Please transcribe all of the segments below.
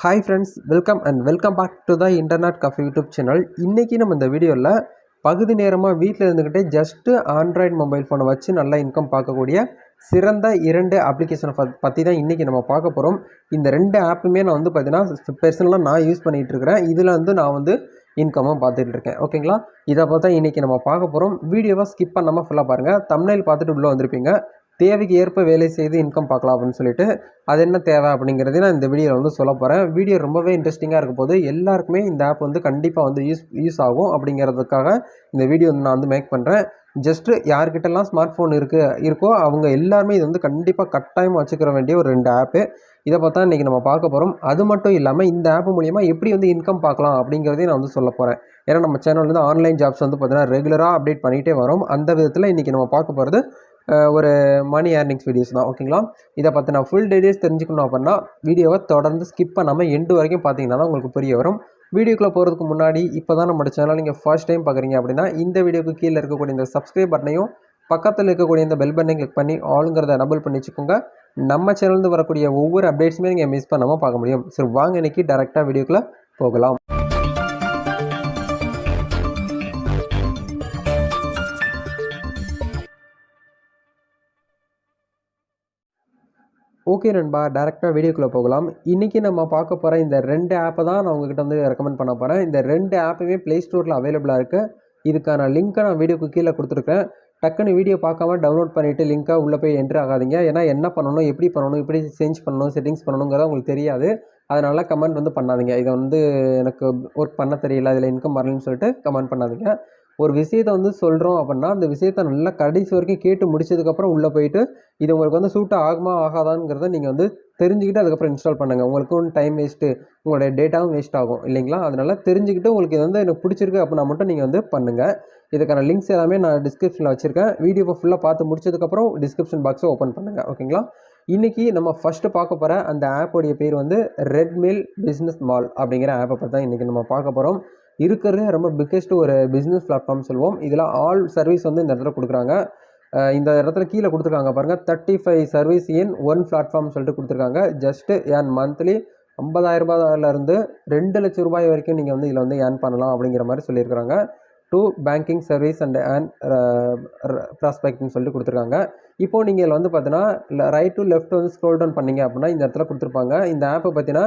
Hi friends welcome and welcome back to the internet cafe YouTube channel இன்றைக்கி நம்ம இந்த வீடியோவில் பகுதி நேரமாக வீட்டில் இருந்துக்கிட்டே ஜஸ்ட்டு ஆண்ட்ராய்டு மொபைல் ஃபோனை வச்சு நல்லா இன்கம் பார்க்கக்கூடிய சிறந்த இரண்டு அப்ளிகேஷனை பற்றி தான் இன்றைக்கி நம்ம பார்க்க போகிறோம் இந்த ரெண்டு ஆப்புமே நான் வந்து பார்த்தீங்கன்னா பெர்சனலாக நான் யூஸ் பண்ணிகிட்டு இருக்கிறேன். இதில் வந்து நான் வந்து இன்கமும் பார்த்துட்டு இருக்கேன். ஓகேங்களா இதை பார்த்தா இன்றைக்கி நம்ம பார்க்க போகிறோம் வீடியோவை ஸ்கிப் பண்ணாமல் ஃபுல்லாக பாருங்கள் தமிழில் பார்த்துட்டு உள்ளே வந்திருப்பீங்க. தேவைக்கு ஏற்ப வேலை செய்து இன்கம் பார்க்கலாம் அப்படின்னு சொல்லிட்டு அது என்ன தேவை அப்படிங்கிறதையும் நான் இந்த வீடியோவில் வந்து சொல்ல போகிறேன் வீடியோ ரொம்பவே இன்ட்ரெஸ்டிங்காக இருக்க போது எல்லாருக்குமே இந்த ஆப் வந்து கண்டிப்பாக வந்து யூஸ் யூஸ் ஆகும் அப்படிங்கிறதுக்காக இந்த வீடியோ வந்து நான் வந்து மேக் பண்ணுறேன் ஜஸ்ட்டு யார்கிட்டலாம் ஸ்மார்ட் ஃபோன் இருக்குது இருக்கோ அவங்க எல்லாருமே இது வந்து கண்டிப்பாக கட்டாயமாக வச்சுக்கிற வேண்டிய ஒரு ரெண்டு ஆப்பு இதை பார்த்தா இன்றைக்கி நம்ம பார்க்க போகிறோம் அது மட்டும் இல்லாமல் இந்த ஆப் மூலிமா எப்படி வந்து இன்கம் பார்க்கலாம் அப்படிங்கிறதையும் நான் வந்து சொல்ல போகிறேன் ஏன்னா நம்ம சேனல் வந்து ஆன்லைன் ஜாப்ஸ் வந்து பார்த்திங்கன்னா ரெகுலராக அப்டேட் பண்ணிகிட்டே வரோம். அந்த விதத்தில் இன்றைக்கி நம்ம பார்க்க போகிறது ஒரு மணி ஏர்னிங்ஸ் வீடியோஸ் தான் ஓகேங்களா இதை பற்றி நான் ஃபுல் டீடைல்ஸ் தெரிஞ்சுக்கணும் அப்படின்னா வீடியோவை தொடர்ந்து ஸ்கிப் பண்ணாமல் எண்டு வரைக்கும் பார்த்தீங்கன்னா தான் உங்களுக்கு புரிய வரும். வீடியோக்குள்ளே போகிறதுக்கு முன்னாடி இப்போ தான் நம்ம சேனல் நீங்கள் ஃபர்ஸ்ட் டைம் பார்க்குறீங்க அப்படின்னா இந்த வீடியோக்கு கீழே இருக்கக்கூடிய இந்த சப்ஸ்கிரைப் பட்டனையும் பக்கத்தில் இருக்கக்கூடிய இந்த பெல் பட்டனை கிளிக் பண்ணி ஆளுங்கிறத டபுள் பண்ணி வச்சுக்கோங்க. நம்ம சேனல்ந்து வரக்கூடிய ஒவ்வொரு அப்டேட்ஸுமே நீங்கள் மிஸ் பண்ணாமல் பார்க்க முடியும். சரி வாங்க இன்றைக்கி டேரெக்டாக வீடியோக்குள்ளே போகலாம். ஓகே நண்பா டேரெக்டாக வீடியோக்குள்ளே போகலாம். இன்றைக்கி நம்ம பார்க்க போகிற இந்த ரெண்டு ஆப்பை தான் நான் உங்ககிட்ட வந்து ரெக்கமெண்ட் பண்ண போகிறேன் இந்த ரெண்டு ஆப்புமே ப்ளே ஸ்டோரில் அவைலபிளாக இருக்குது இதுக்கான லிங்க்கை நான் வீடியோக்கு கீழே கொடுத்துருக்கேன் டக்குன்னு வீடியோ பார்க்காம டவுன்லோட் பண்ணிவிட்டு லிங்க்காக உள்ளே போய் என்ட்ரு ஆகாதீங்க. ஏன்னா என்ன பண்ணணும் எப்படி பண்ணணும் எப்படி சேஞ்ச் பண்ணணும் செட்டிங்ஸ் பண்ணணுங்கிறத உங்களுக்கு தெரியாது. அதனால் கமெண்ட் வந்து பண்ணாதீங்க. இதை வந்து எனக்கு ஒர்க் பண்ண தெரியல இதில் இன்கம் வரலன்னு சொல்லிட்டு கமெண்ட் பண்ணாதீங்க. ஒரு விஷயத்தை வந்து சொல்கிறோம் அப்படின்னா அந்த விஷயத்தை நல்லா கடைசி வரைக்கும் கேட்டு முடிச்சதுக்கப்புறம் உள்ளே போயிட்டு இது உங்களுக்கு வந்து சூட்டாக ஆகுமா ஆகாதாங்கிறத நீங்கள் வந்து தெரிஞ்சுக்கிட்டு அதுக்கப்புறம் இன்ஸ்டால் பண்ணுங்கள் உங்களுக்கும் டைம் வேஸ்ட்டு உங்களுடைய டேட்டாவும் வேஸ்ட் ஆகும் இல்லைங்களா? அதனால் தெரிஞ்சுக்கிட்டு உங்களுக்கு இது வந்து எனக்கு பிடிச்சிருக்கு அப்படின்னா மட்டும் நீங்கள் வந்து பண்ணுங்கள் இதுக்கான லிங்க்ஸ் எல்லாமே நான் டிஸ்கிரிப்ஷனில் வச்சுருக்கேன். வீடியோவை ஃபுல்லாக பார்த்து முடிச்சதுக்கப்புறம் டிஸ்கிரிப்ஷன் பாக்ஸை ஓப்பன் பண்ணுங்கள் ஓகேங்களா இன்றைக்கி நம்ம ஃபஸ்ட்டு பார்க்க போகிற அந்த ஆப்போடைய பேர் வந்து ரெட்மில் பிஸ்னஸ் மால் அப்படிங்கிற ஆப்பை பற்றி தான் இன்றைக்கி நம்ம பார்க்க போகிறோம் இருக்கிறதே. ரொம்ப பிக்கெஸ்ட் ஒரு பிஸ்னஸ் பிளாட்ஃபார்ம் சொல்லுவோம் இதில் ஆல் சர்வீஸ் வந்து இந்த இடத்துல கொடுக்குறாங்க. இந்த இடத்துல கீழே கொடுத்துருக்காங்க பாருங்கள் thirty five service in one platform சொல்லிட்டு கொடுத்துருக்காங்க. ஜஸ்ட்டு ஏன் மந்த்லி ஐம்பதாயிரம் ரூபாயிலேருந்து ரெண்டு லட்சம் ரூபாய் வரைக்கும் நீங்கள் வந்து இதில் வந்து ஏர்ன் பண்ணலாம் அப்படிங்கிற மாதிரி சொல்லியிருக்கிறாங்க. டூ பேங்கிங் சர்வீஸ் அண்ட் ஏன் ப்ராஸ்பெக்ட்னு சொல்லிட்டு கொடுத்துருக்காங்க. இப்போது நீங்கள் இதில் வந்து பார்த்தீங்கன்னா ரைட் டு லெஃப்ட் வந்து ஸ்க்ரோல் டவுன் பண்ணிங்க அப்படின்னா இந்த இடத்துல கொடுத்துருப்பாங்க. இந்த ஆப்பை பார்த்தீங்கன்னா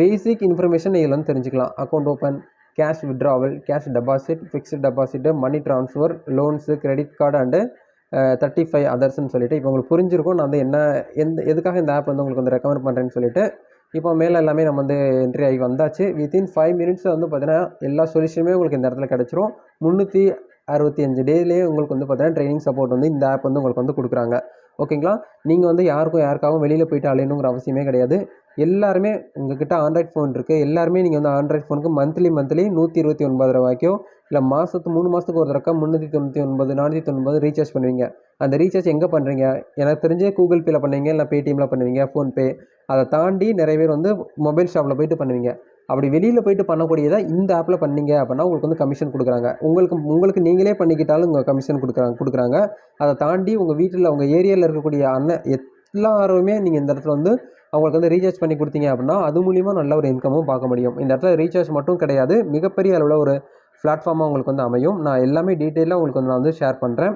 பேசிக் இன்ஃபர்மேஷன் இதில் வந்து தெரிஞ்சுக்கலாம். Account open cash withdrawal cash deposit fixed deposit money transfer loans credit card and thirty five அதர்ஸ்னு சொல்லிட்டு இப்போ உங்களுக்கு புரிஞ்சிருக்கும். நான் வந்து என்ன எந்த எதுக்காக இந்த ஆப் வந்து உங்களுக்கு வந்து ரெக்கமெண்ட் பண்ணுறேன்னு சொல்லிட்டு இப்போ மேலே எல்லாமே நம்ம வந்து என்ட்ரி ஆகி வந்தாச்சு. வித்தின் ஃபைவ் மினிட்ஸ் வந்து பார்த்தீங்கன்னா எல்லா சொல்யூஷனுமே உங்களுக்கு இந்த இடத்துல கிடச்சிரும். முந்நூற்றி அறுபத்தி அஞ்சு டேலேயே உங்களுக்கு வந்து பார்த்தீங்கன்னா ட்ரைனிங் சப்போர்ட் வந்து இந்த ஆப் வந்து உங்களுக்கு வந்து கொடுக்குறாங்க. ஓகேங்களா? நீங்கள் வந்து யாருக்கும் யாருக்காகவும் வெளியில் போயிட்டு அலையணுங்கிற அவசியமே கிடையாது. எல்லாருமே உங்ககிட்ட ஆண்ட்ராய்ட் ஃபோன் இருக்குது எல்லாருமே நீங்கள் வந்து ஆண்ட்ராய்ட் ஃபோனுக்கு மந்த்லி மந்த்லி நூற்றி இருபத்தி ஒன்பது ரூபாய்க்கோ இல்லை மாதத்துக்கு மூணு மாதத்துக்கு ஒரு தடவை முந்நூற்றி தொண்ணூற்றி ஒன்பது நானூற்றி தொண்ணூறு ரீசார்ஜ் பண்ணுவீங்க. அந்த ரீசார்ஜ் எங்கே பண்ணுறீங்க எனக்கு தெரிஞ்சு கூகுள் பேயில் பண்ணுவீங்க இல்லை பேடிஎம்மில் பண்ணுவீங்க ஃபோன்பே அதை தாண்டி நிறைய பேர் வந்து மொபைல் ஷாப்பில் போயிட்டு பண்ணுவீங்க. அப்படி வெளியில் போயிட்டு பண்ணக்கூடியதை இந்த ஆப்பில் பண்ணீங்க அப்படின்னா உங்களுக்கு வந்து கமிஷன் கொடுக்குறாங்க. உங்களுக்கு உங்களுக்கு நீங்களே பண்ணிக்கிட்டாலும் உங்கள் கமிஷன் கொடுக்குறாங்க கொடுக்குறாங்க. அதை தாண்டி உங்கள் வீட்டில் உங்கள் ஏரியாவில் இருக்கக்கூடிய அண்ணன் எல்லாருமே நீங்கள் இந்த இடத்துல வந்து அவங்களுக்கு வந்து ரீசார்ஜ் பண்ணி கொடுத்தீங்க அப்படின்னா அது மூலிமா நல்ல ஒரு இன்கமும் பார்க்க முடியும். இந்த இடத்துல ரீசார்ஜ் மட்டும் கிடையாது. மிகப்பெரிய அளவில் ஒரு பிளாட்ஃபார்மாக உங்களுக்கு வந்து அமையும். நான் எல்லாமே டீட்டெயிலாக உங்களுக்கு வந்து நான் வந்து ஷேர் பண்ணுறேன்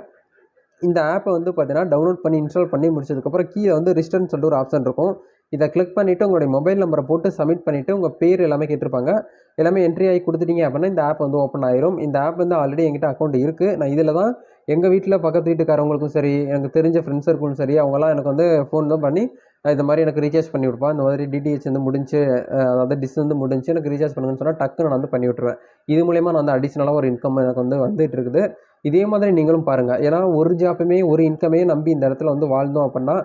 இந்த ஆப்பை வந்து பார்த்தீங்கன்னா டவுன்லோட் பண்ணி இன்ஸ்டால் பண்ணி முடிச்சதுக்கப்புறம் கீழே வந்து ரிஸ்டன் சொல்லிட்டு ஒரு ஆப்ஷன் இருக்கும். இதை கிளிக் பண்ணிவிட்டு உங்களுடைய மொபைல் நம்பரை போட்டு சப்மிட் பண்ணிவிட்டு உங்கள் பேர் எல்லாமே கேட்டிருப்பாங்க. எல்லாமே என்ட்ரி ஆகி கொடுத்துட்டீங்க அப்படின்னா இந்த ஆப் வந்து ஓப்பன் ஆயிரும். இந்த ஆப் வந்து ஆல்ரெடி எங்கிட்ட அக்கௌண்ட் இருக்குது நான் இதில் தான் எங்கள் வீட்டில் பக்கத்து வீட்டுக்காரவங்களுக்கும் சரி எனக்கு தெரிஞ்ச ஃப்ரெண்ட்ஸ் சர்க்கிளும் சரி அவங்களாம் எனக்கு வந்து ஃபோன் தான் பண்ணி இந்த மாதிரி எனக்கு ரீசார்ஜ் பண்ணி விடுப்பா. இந்த மாதிரி டிடிஹெச் வந்து முடிஞ்சு அதாவது டிஸ் வந்து முடிஞ்சு எனக்கு ரீசார்ஜ் பண்ணுங்கன்னு சொன்னால் டக்குன்னு நான் வந்து பண்ணி இது மூலயமா நான் வந்து அடிஷ்னலாக ஒரு இன்கம் எனக்கு வந்து வந்துட்டு இருக்குது. இதே மாதிரி நீங்களும் பாருங்கள் ஏன்னா ஒரு ஜாப்புமே ஒரு இன்கமே நம்பி இந்த இடத்துல வந்து வாழ்ந்தோம் அப்படின்னா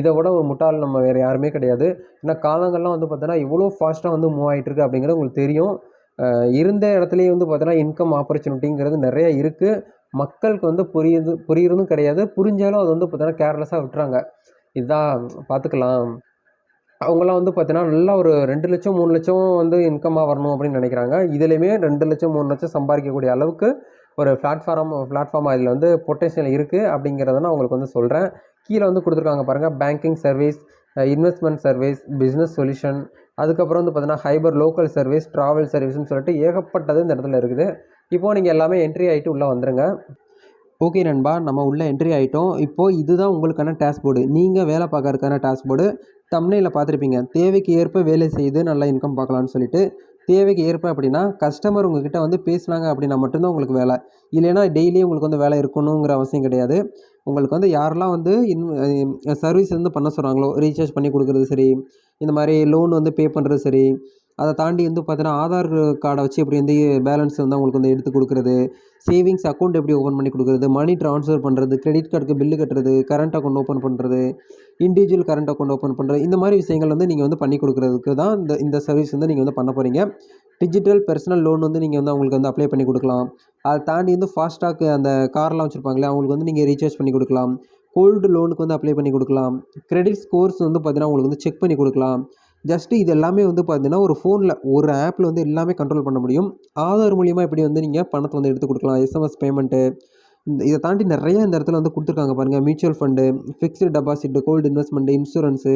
இதை விட ஒரு முட்டாள் நம்ம வேறு யாருமே கிடையாது. ஏன்னா காலங்கள்லாம் வந்து பார்த்தோன்னா இவ்வளோ ஃபாஸ்ட்டாக வந்து மூவ் ஆகிட்டு இருக்குது அப்படிங்கிறது உங்களுக்கு தெரியும். இருந்த இடத்துலையே வந்து பார்த்தோன்னா இன்கம் ஆப்பர்ச்சுனிட்டிங்கிறது நிறையா இருக்குது மக்களுக்கு வந்து புரியுது புரியுறதும் கிடையாது. புரிஞ்சாலும் அது வந்து பார்த்தோன்னா கேர்லெஸ்ஸாக விட்டுறாங்க. இதுதான் பார்த்துக்கலாம். அவங்களாம் வந்து பார்த்தீங்கன்னா நல்லா ஒரு ரெண்டு லட்சம் மூணு லட்சம் வந்து இன்கமாக வரணும் அப்படின்னு நினைக்கிறாங்க. இதுலேயுமே ரெண்டு லட்சம் மூணு லட்சம் சம்பாதிக்கக்கூடிய அளவுக்கு ஒரு பிளாட்ஃபார்ம் பிளாட்ஃபார்மாக இதில் வந்து பொட்டன்ஷியல் இருக்குது அப்படிங்கிறத நான் உங்களுக்கு வந்து சொல்கிறேன் கீழே வந்து கொடுத்துருக்காங்க பாருங்கள் banking service investment service business solution அதுக்கப்புறம் வந்து பார்த்தீங்கன்னா ஹைபர் லோக்கல் சர்வீஸ் ட்ராவல் சர்வீஸ்னு சொல்லிட்டு ஏகப்பட்டது இந்த இடத்துல இருக்குது. இப்போது நீங்கள் எல்லாமே என்ட்ரி ஆகிட்டு உள்ளே வந்துடுங்க ஓகே நண்பா நம்ம உள்ளே என்ட்ரி ஆகிட்டோம் இப்போது இதுதான் உங்களுக்கான டேஷ்போர்டு நீங்கள் வேலை பார்க்கறதுக்கான டேஷ்போர்டு தம்னையில் பார்த்துருப்பீங்க. தேவைக்கு ஏற்ப வேலை செய்து நல்லா இன்கம் பார்க்கலான்னு சொல்லிட்டு. தேவைக்கு ஏற்ப அப்படின்னா கஸ்டமர் உங்ககிட்ட வந்து பேசுனாங்க அப்படின்னா மட்டும்தான் உங்களுக்கு வேலை. இல்லைன்னா டெய்லியும் உங்களுக்கு வந்து வேலை இருக்கணுங்கிற அவசியம் கிடையாது. உங்களுக்கு வந்து யாரெல்லாம் வந்து இன் சர்வீஸ் வந்து பண்ண சொல்கிறாங்களோ ரீசார்ஜ் பண்ணி கொடுக்குறது சரி இந்த மாதிரி லோன் வந்து பே பண்ணுறது சரி அதை தாண்டி வந்து பார்த்தீங்கன்னா ஆதார் கார்டை வச்சு எப்படி வந்து பேலன்ஸ் வந்து அவங்களுக்கு வந்து எடுத்து கொடுக்குறது சேவிங்ஸ் அக்கௌண்ட் எப்படி ஓப்பன் பண்ணி கொடுக்குறது மணி ட்ரான்ஸ்ஃபர் பண்ணுறது கிரெடிட் கார்டுக்கு பில்லு கட்டுறது கரண்ட் அக்கௌண்ட் ஓப்பன் பண்ணுறது இண்டிவிஜுவல் கரண்ட் அக்கௌண்ட் ஓப்பன் பண்ணுறது இந்த மாதிரி விஷயங்கள் வந்து நீங்கள் வந்து பண்ணி கொடுக்குறதுக்கு தான் இந்த இந்த சர்வீஸ் வந்து நீங்கள் வந்து பண்ண போகிறீங்க டிஜிட்டல் பர்சனல் லோன் வந்து நீங்கள் வந்து அவங்களுக்கு வந்து அப்ளை பண்ணி கொடுக்கலாம். அதை தாண்டி வந்து ஃபாஸ்டாக் அந்த கார்லாம் வச்சுருப்பாங்களே அவங்களுக்கு வந்து நீங்கள் ரீசார்ஜ் பண்ணி கொடுக்கலாம். கோல்டு லோனுக்கு வந்து அப்ளை பண்ணி கொடுக்கலாம். கிரெடிட் ஸ்கோர்ஸ் வந்து பார்த்தீங்கன்னா உங்களுக்கு வந்து செக் பண்ணி கொடுக்கலாம். ஜஸ்ட்டு இது எல்லாமே வந்து பார்த்தீங்கன்னா ஒரு ஃபோனில் ஒரு ஆப்பில் வந்து எல்லாமே கண்ட்ரோல் பண்ண முடியும். ஆதார் மூலிமா எப்படி வந்து நீங்கள் பணத்தை வந்து எடுத்து கொடுக்கலாம் எஸ்எம்எஸ் பேமெண்ட்டு இந்த இதை தாண்டி நிறைய இந்த இடத்துல வந்து கொடுத்துருக்காங்க பாருங்கள் mutual fund fixed deposit gold investment insurance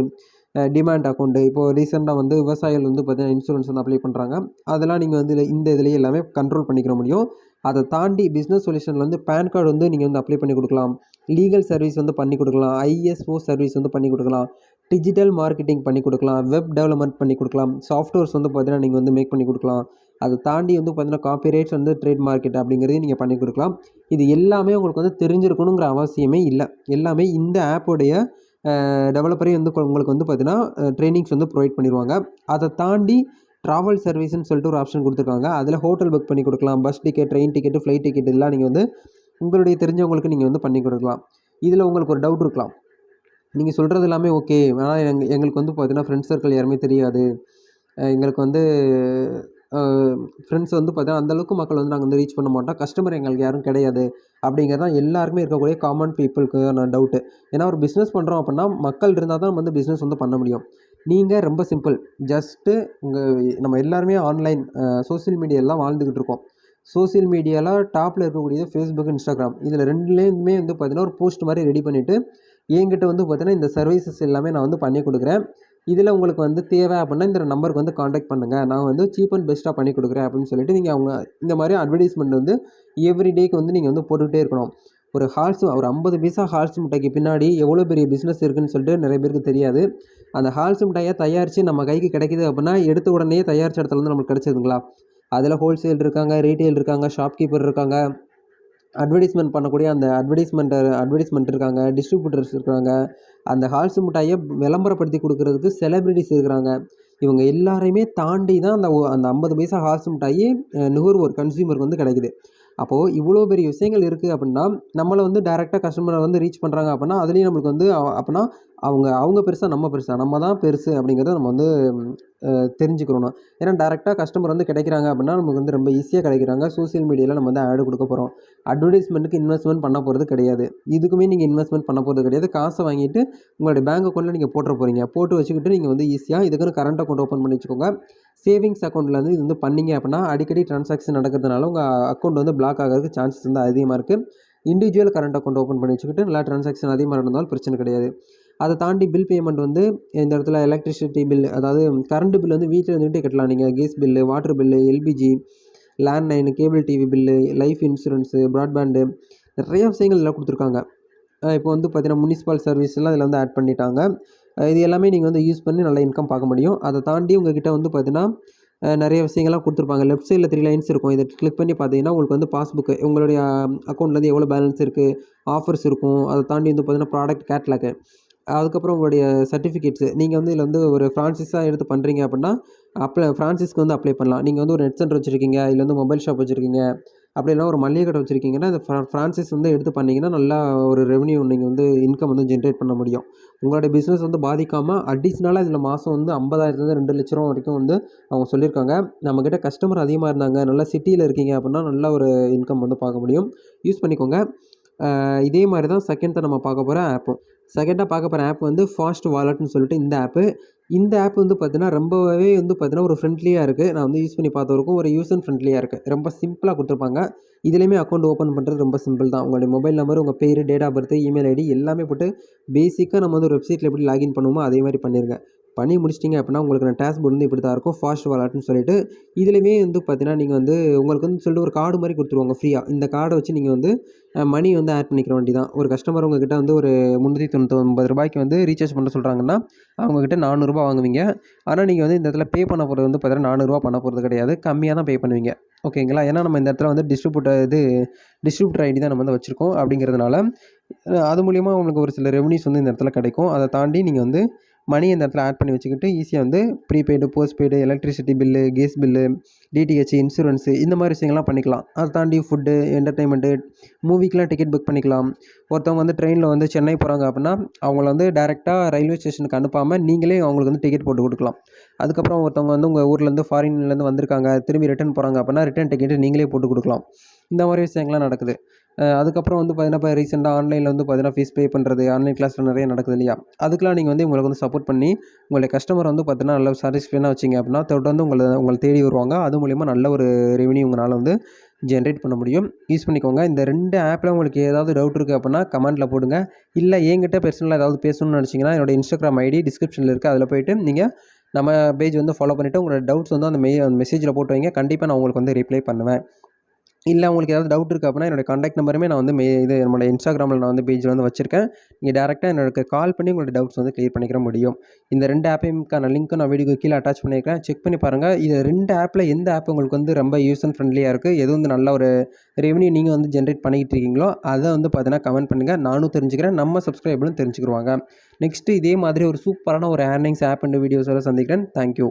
demand account இப்போது ரீசெண்டாக வந்து விவசாயிகள் வந்து பார்த்திங்கன்னா இன்சூரன்ஸ் வந்து அப்ளை பண்ணுறாங்க அதெல்லாம் நீங்கள் வந்து இந்த இதுலேயே எல்லாமே கண்ட்ரோல் பண்ணிக்கிற முடியும். அதை தாண்டி பிஸ்னஸ் சொல்யூஷனில் வந்து பேன் கார்டு வந்து நீங்கள் வந்து அப்ளை பண்ணி கொடுக்கலாம். லீகல் சர்வீஸ் வந்து பண்ணி கொடுக்கலாம். ஐஎஸ்ஓ சர்வீஸ் வந்து பண்ணி கொடுக்கலாம். டிஜிட்டல் மார்க்கெட்டிங் பண்ணி கொடுக்கலாம் வெப் டெவலப்மெண்ட் பண்ணி கொடுக்கலாம். சாஃப்ட்வேர்ஸ் வந்து பார்த்தீங்கன்னா நீங்கள் வந்து மேக் பண்ணி கொடுக்கலாம். அதை தாண்டி வந்து பார்த்தீங்கன்னா காப்பிரைட்ஸ் வந்து ட்ரேட் மார்க்கெட் அப்படிங்கிறதையும் நீங்கள் பண்ணி கொடுக்கலாம். இது எல்லாமே உங்களுக்கு வந்து தெரிஞ்சிருக்கணுங்கிற அவசியமே இல்லை. எல்லாமே இந்த ஆப்போடைய டெவலப்பரே வந்து உங்களுக்கு வந்து பார்த்தீங்கன்னா ட்ரைனிங்ஸ் வந்து ப்ரொவைட் பண்ணிடுவாங்க. அதை தாண்டி ட்ராவல் சர்வீஸ்னு சொல்லிட்டு ஒரு ஆப்ஷன் கொடுத்துருக்காங்க. அதில் ஹோட்டல் புக் பண்ணி கொடுக்கலாம். Bus ticket train ticket flight ticket எல்லாம் நீங்கள் வந்து உங்களுடைய தெரிஞ்சவங்களுக்கு நீங்கள் வந்து பண்ணி கொடுக்கலாம். இதில் உங்களுக்கு ஒரு டவுட் இருக்கலாம். நீங்கள் சொல்கிறது எல்லாமே ஓகே. ஆனால் எங் எங்களுக்கு வந்து பார்த்தீங்கன்னா ஃப்ரெண்ட்ஸ் சர்க்கிள் யாருமே தெரியாது. எங்களுக்கு வந்து ஃப்ரெண்ட்ஸ் வந்து பார்த்தீங்கன்னா அந்தளவுக்கு மக்கள் வந்து நாங்கள் வந்து ரீச் பண்ண மாட்டோம். கஸ்டமர் எங்களுக்கு யாரும் கிடையாது. அப்படிங்கிறது தான் எல்லாருமே இருக்கக்கூடிய காமன் பீப்புளுக்கு நான் டவுட்டு ஏன்னா ஒரு பிஸ்னஸ் பண்ணுறோம் அப்படின்னா மக்கள் இருந்தால் தான் நம்ம வந்து பிஸ்னஸ் வந்து பண்ண முடியும். நீங்கள் ரொம்ப சிம்பிள் ஜஸ்ட்டு உங்கள் நம்ம எல்லாருமே ஆன்லைன் சோஷியல் மீடியாலாம் வாழ்ந்துக்கிட்டு இருக்கோம். சோஷியல் மீடியாவில் டாப்பில் இருக்கக்கூடியது ஃபேஸ்புக் இன்ஸ்டாகிராம் இதில் ரெண்டுலேயுமே வந்து பார்த்தீங்கன்னா ஒரு போஸ்ட் மாதிரி ரெடி பண்ணிவிட்டு என்கிட்ட வந்து பார்த்தீங்கன்னா இந்த சர்வீசஸ் எல்லாமே நான் வந்து பண்ணி கொடுக்குறேன். இதில் உங்களுக்கு வந்து தேவை அப்படின்னா இந்த நம்பருக்கு வந்து காண்டாக்ட் பண்ணுங்கள் நான் வந்து சீப் அண்ட் பெஸ்ட்டாக பண்ணி கொடுக்குறேன் அப்படின்னு சொல்லிட்டு நீங்கள் அவங்க இந்த மாதிரி அட்வர்டைஸ்மெண்ட் வந்து எவ்ரி டேக்கு வந்து நீங்கள் வந்து போட்டுக்கிட்டே இருக்கணும். ஒரு ஹால்ஸ் ஒரு ஐம்பது பைசா ஹால்ஸ் மிட்டாய்க்கு பின்னாடி எவ்வளோ பெரிய பிஸ்னஸ் இருக்குதுன்னு சொல்லிட்டு நிறைய பேருக்கு தெரியாது. அந்த ஹால்ஸ் மிட்டாயை தயாரித்து நம்ம கைக்கு கிடைக்கிது அப்படின்னா எடுத்த உடனே தயாரித்த இடத்துல வந்து நம்மளுக்கு கிடச்சிதுங்களா? அதில் ஹோல்சேல் இருக்காங்க ரீட்டெயில் இருக்காங்க ஷாப்கீப்பர் இருக்காங்க. அட்வர்டைஸ்மெண்ட் பண்ணக்கூடிய அந்த அட்வர்டைஸ்மெண்ட்டர் அட்வர்டைஸ்மெண்ட் இருக்காங்க டிஸ்ட்ரிபியூட்டர்ஸ் இருக்காங்க அந்த ஹால்ஸ் மிட்டாயை விளம்பரப்படுத்தி கொடுக்குறதுக்கு செலிப்ரிட்டிஸ் இருக்கிறாங்க இவங்க எல்லாரையுமே தாண்டி தான் அந்த அந்த ஐம்பது பைசா ஹால்ஸ் மிட்டாயி நுகர்வோர் கன்சியூமருக்கு வந்து கிடைக்குது. அப்போது இவ்வளோ பெரிய விஷயங்கள் இருக்குது அப்படின்னா நம்மளை வந்து டேரெக்டாக கஸ்டமரை வந்து ரீச் பண்ணுறாங்க அப்படின்னா அதுலேயும் நம்மளுக்கு வந்து அப்படின்னா அவங்க அவங்க பெருசாக நம்ம பெருசாக நம்ம தான் பெருசு அப்படிங்கிறத நம்ம வந்து தெரிஞ்சுக்கிறோம் ஏன்னா டேரெக்டாக கஸ்டமர் வந்து கிடைக்கிறாங்க அப்படின்னா நமக்கு வந்து ரொம்ப ஈஸியாக கிடைக்கிறாங்க. சோஷியல் மீடியாவில் நம்ம வந்து ஆடு கொடுக்க போகிறோம் அட்வர்டைஸ்மெண்ட்டுக்கு இன்வெஸ்ட்மெண்ட் பண்ண போகிறது கிடையாது. இதுக்குமே நீங்கள் இன்வெஸ்ட்மெண்ட் பண்ண போகிறது கிடையாது. காசை வாங்கிட்டு உங்களுடைய பேங்க் அக்கௌண்ட்டில் நீங்கள் போட்டுற போகிறீங்க போட்டு வச்சுக்கிட்டு நீங்கள் வந்து ஈஸியாக இதுக்குன்னு கரண்ட் அக்கௌண்ட் ஓப்பன் பண்ணி வச்சுக்கோங்க. சேவிங்ஸ் அக்கௌண்ட்டில் வந்து இது வந்து பண்ணீங்க அப்படின்னா அடிக்கடி டிரான்சாக்ஷன் நடக்கிறதுனால உங்கள் அக்கௌண்ட் வந்து பிளாக் ஆகிறதுக்கு சான்சஸ் வந்து அதிகமாக இருக்குது இண்டிவிஜுவல் கரண்ட் அக்கௌண்ட் ஓப்பன் பண்ணி வச்சுக்கிட்டு நல்லா டிரான்சாக்ஷன் அதிகமாக நடந்தாலும் பிரச்சனை கிடையாது. அதை தாண்டி பில் பேமெண்ட் வந்து இந்த இடத்துல எலக்ட்ரிசிட்டி பில் அதாவது கரண்ட் பில் வந்து வீட்டில் இருந்துகிட்டே கட்டலாம். நீங்கள் gas bill water bill LPG landline cable TV bill life insurance broadband நிறைய விஷயங்கள் எல்லாம் கொடுத்துருக்காங்க. இப்போ வந்து பார்த்தீங்கன்னா முனிசிபல் சர்வீஸ்லாம் இதில் வந்து ஆட் பண்ணிட்டாங்க. இது எல்லாமே நீங்கள் வந்து யூஸ் பண்ணி நல்லா இன்கம் பார்க்க முடியும். அதை தாண்டி உங்ககிட்ட வந்து பார்த்தீங்கன்னா நிறைய விஷயங்கள்லாம் கொடுத்துருப்பாங்க. லெஃப்ட் சைடில் த்ரீ லைன்ஸ் இருக்கும். இதை கிளிக் பண்ணி பார்த்தீங்கன்னா உங்களுக்கு வந்து பாஸ்புக்கு உங்களுடைய அக்கௌண்ட்லேருந்து எவ்வளோ பேலன்ஸ் இருக்குது ஆஃபர்ஸ் இருக்கும். அதை தாண்டி வந்து பார்த்தீங்கன்னா ப்ராடக்ட் கேட்லாக்கு அதுக்கப்புறம் உங்களுடைய சர்டிஃபிகேட்ஸு நீங்கள் வந்து இதில் வந்து ஒரு ஃப்ரான்சிஸாக எடுத்து பண்ணுறீங்க அப்படின்னா அப்ளை ஃப்ரான்சிஸ்க்கு வந்து அப்ளை பண்ணலாம். நீங்கள் வந்து ஒரு நெட் சென்டர் வச்சுருக்கீங்க இல்லை வந்து மொபைல் ஷாப் வச்சுருக்கீங்க அப்படி இல்லைனா ஒரு மளிகை கடை வச்சுருக்கீங்கன்னா அந்த ஃப்ரா ஃப்ரான்சைஸ் வந்து எடுத்து பண்ணிங்கன்னா நல்லா ஒரு ரெவன்யூ நீங்கள் வந்து இன்கம் வந்து ஜென்ரேட் பண்ண முடியும். உங்களுடைய பிஸ்னஸ் வந்து பாதிக்காமல் அடிஷ்னலாக இதில் மாதம் வந்து ஐம்பதாயிரத்துலேருந்து ரெண்டு லட்ச ரூபா வரைக்கும் வந்து அவங்க சொல்லியிருக்காங்க. நம்மக்கிட்ட கஸ்டமர் அதிகமாக இருந்தாங்க நல்லா சிட்டியில் இருக்கீங்க அப்படின்னா நல்ல ஒரு இன்கம் வந்து பார்க்க முடியும். யூஸ் பண்ணிக்கோங்க. இதே மாதிரி தான் செகண்ட் நம்ம பார்க்க போகிற ஆப்பும் செகண்டாக பார்க்க போகிற ஆப் வந்து ஃபாஸ்ட் வாலெட்னு சொல்லிட்டு இந்த ஆப்பு இந்த ஆப் வந்து பார்த்தீங்கன்னா ரொம்பவே வந்து பார்த்தீங்கன்னா ஒரு ஃப்ரெண்ட்லியாக இருக்குது நான் வந்து யூஸ் பண்ணி பார்த்த வரைக்கும் ஒரு அண்ட் ஃப்ரெண்ட்லியாக இருக்குது ரொம்ப சிம்பிளாக கொடுத்துருப்பாங்க. இதுலேயுமே அக்கௌண்ட் ஓப்பன் பண்ணுறது ரொம்ப சிம்பிள் தான். உங்களுடைய மொபைல் நம்பர் உங்கள் பேர் date of birth email ID எல்லாமே போட்டு பேசிக்காக நம்ம வந்து ஒரு வெப்சைட்டில் எப்படி லாகின் பண்ணுவோமோ அதே மாதிரி பண்ணிடுங்க பண்ணி முடிச்சிட்டிங்க அப்படின்னா உங்களுக்கு நான் டேஷ்போர்ட் வந்து இப்படி தான் இருக்கும். ஃபாஸ்ட் வாலெட்னு சொல்லிட்டு இதுலேயுமே வந்து பார்த்தீங்கன்னா நீங்கள் வந்து உங்களுக்கு வந்து சொல்லிட்டு ஒரு கார்டு மாதிரி கொடுத்துருவாங்க ஃப்ரீயாக இந்த கார்டை வச்சு நீங்கள் வந்து மணி வந்து ஆட் பண்ணிக்கிற வேண்டி தான் ஒரு கஸ்டமர் உங்ககிட்ட வந்து ஒரு முந்நூற்றி ஒன்பது ரூபாய்க்கு வந்து ரீசார்ஜ் பண்ண சொல்கிறாங்கன்னா அவங்கக்கிட்ட நானூறுரூபா வாங்குவீங்க. ஆனால் நீங்கள் வந்து இந்த இடத்துல பே பண்ண போகிறது வந்து பார்த்தீங்கன்னா நானூறுரூவா பண்ண போகிறது கிடையாது. கம்மியாக தான் பே பண்ணுவீங்க. ஓகேங்களா? ஏன்னா நம்ம இந்த இடத்துல வந்து டிஸ்ட்ரிபியூட்டர் இது டிஸ்ட்ரிபியூட்டர் ஐடி தான் நம்ம வந்து வச்சுருக்கோம் அப்படிங்கிறதுனால அது மூலிமா உங்களுக்கு ஒரு சில ரெவன்யூஸ் வந்து இந்த இடத்துல கிடைக்கும். அதை தாண்டி நீங்கள் வந்து மணி இந்த இடத்துல ஆட் பண்ணி வச்சுக்கிட்டு ஈஸியாக வந்து prepaid postpaid electricity bill gas bill DTH insurance இந்த மாதிரி விஷயங்கள்லாம் பண்ணிக்கலாம். அதை தாண்டி ஃபுட்டு என்டர்டைன்மெண்ட்டு மூவிக்கெலாம் டிக்கெட் புக் பண்ணிக்கலாம். ஒருத்தவங்க வந்து ட்ரெயினில் வந்து சென்னை போகிறாங்க அப்படின்னா அவங்கள வந்து டேரெக்டாக ரயில்வே ஸ்டேஷனுக்கு அனுப்பாமல் நீங்களே அவங்களுக்கு வந்து டிக்கெட் போட்டு கொடுக்கலாம். அதுக்கப்புறம் ஒருத்தவங்க வந்து உங்கள் ஊர்லேருந்து ஃபாரின்லேருந்து வந்திருக்காங்க திரும்பி ரிட்டர்ன் போகிறாங்க அப்படின்னா ரிட்டர்ன் டிக்கெட்டு நீங்களே போட்டு கொடுக்கலாம். இந்த மாதிரி விஷயங்கள்லாம் நடக்குது. அதுக்கப்புறம் வந்து பார்த்தீங்கன்னா இப்போ ரீசெண்டாக ஆன்லைனில் வந்து பார்த்தீங்கன்னா ஃபீஸ் பே பண்ணுறது ஆன்லைன் கிளாஸில் நிறைய நடக்குது இல்லையா? அதுக்கெலாம் நீங்கள் வந்து உங்களுக்கு வந்து சப்போர்ட் பண்ணி உங்களுடைய கஸ்டமர் வந்து பார்த்தீங்கன்னா நல்ல சாட்டிஸ்ஃபைனாக வச்சிங்க அப்படின்னா தொடர்ந்து உங்களை உங்களை தேடி வருவாங்க. அது மூலிமா நல்ல ஒரு ரெவன்யூ உங்களால் வந்து ஜென்ரேட் பண்ண முடியும். யூஸ் பண்ணிக்கோங்க. இந்த ரெண்டு ஆப்பில் உங்களுக்கு ஏதாவது டவுட் இருக்குது அப்படின்னா கமெண்ட்டில் போடுங்க. இல்லை என்கிட்ட பர்சனலாக ஏதாவது பேசணும்னு நினச்சிங்கன்னா என்னோட இன்ஸ்டாகிராம் ஐடி டிஸ்கிரிப்ஷனில் இருக்குது அதில் போயிட்டு நீங்கள் நம்ம பேஜ் வந்து ஃபாலோ பண்ணிவிட்டு உங்களோட டவுட்ஸ் வந்து அந்த மெ மெசேஜில் போட்டு வைங்க. கண்டிப்பாக நான் உங்களுக்கு வந்து ரிப்ளை பண்ணுவேன். இல்லை உங்களுக்கு ஏதாவது டவுட் இருக்குது அப்படின்னா என்னோட காண்டாக்ட் நம்பருமே நான் வந்து மே இது என்னோட இன்ஸ்டாகிராமில் நான் வந்து பேஜில் வந்து வச்சிருக்கேன். நீங்கள் டேரெக்டாக எனக்கு கால் பண்ணி உங்களோட டவுட்ஸ் வந்து க்ளியர் பண்ணிக்கிற முடியும். இந்த ரெண்டு ஆப்பையும்க்கான லிங்க்கும் நான் வீடியோ கீழே அட்டாச் பண்ணியிருக்கேன். செக் பண்ணி பாருங்கள் இது ரெண்டு ஆப்பில் எந்த ஆப் உங்களுக்கு வந்து ரொம்ப யூஸ் அண்ட் ஃப்ரெண்ட்லியாக இருக்குது எது வந்து நல்ல ஒரு ரெவன்யூ நீங்கள் வந்து ஜென்ரேட் பண்ணிக்கிட்டு இருக்கீங்களோ அதை வந்து பார்த்தீங்கன்னா கமெண்ட் பண்ணுங்கள் நானும் தெரிஞ்சுக்கிறேன். நம்ம சப்ஸ்கிரைபரும் தெரிஞ்சுக்கிடுவாங்க நெக்ஸ்ட்டு இதே மாதிரி ஒரு சூப்பரான ஒரு ஏர்னிங்ஸ் ஆப் அண்ட் வீடியோஸோட சந்திக்கிறேன். தேங்க்யூ